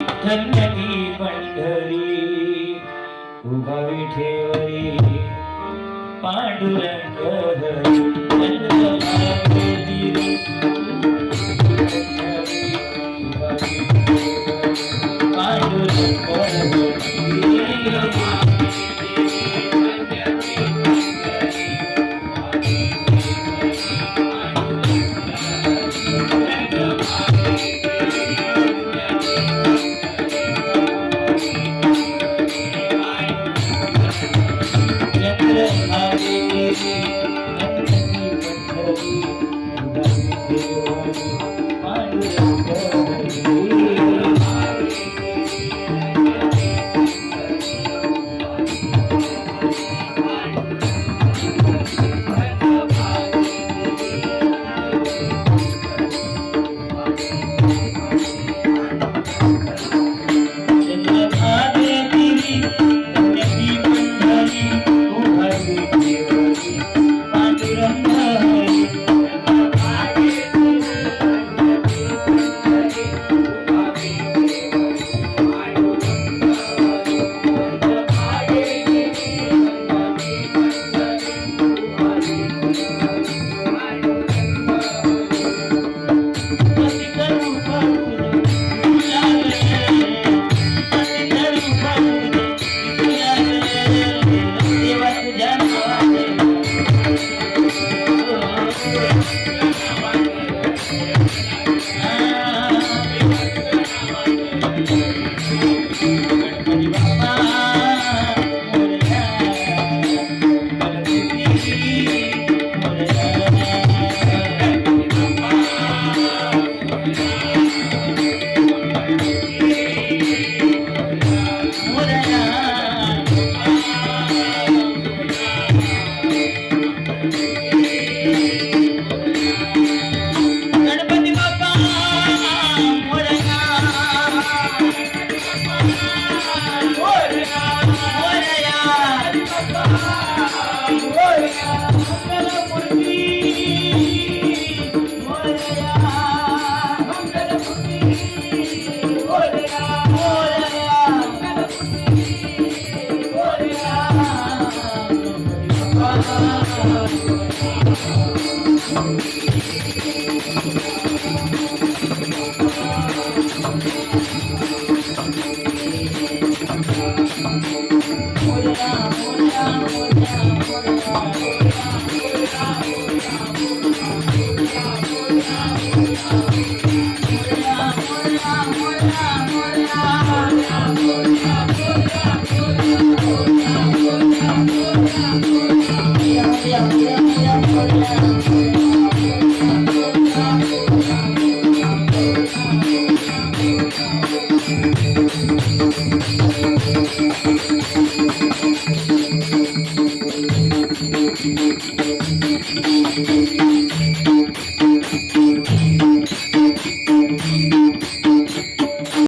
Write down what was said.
धन्यनी पंढरी उभा विठेवरी Pandurang Hari Thank you. Thank you.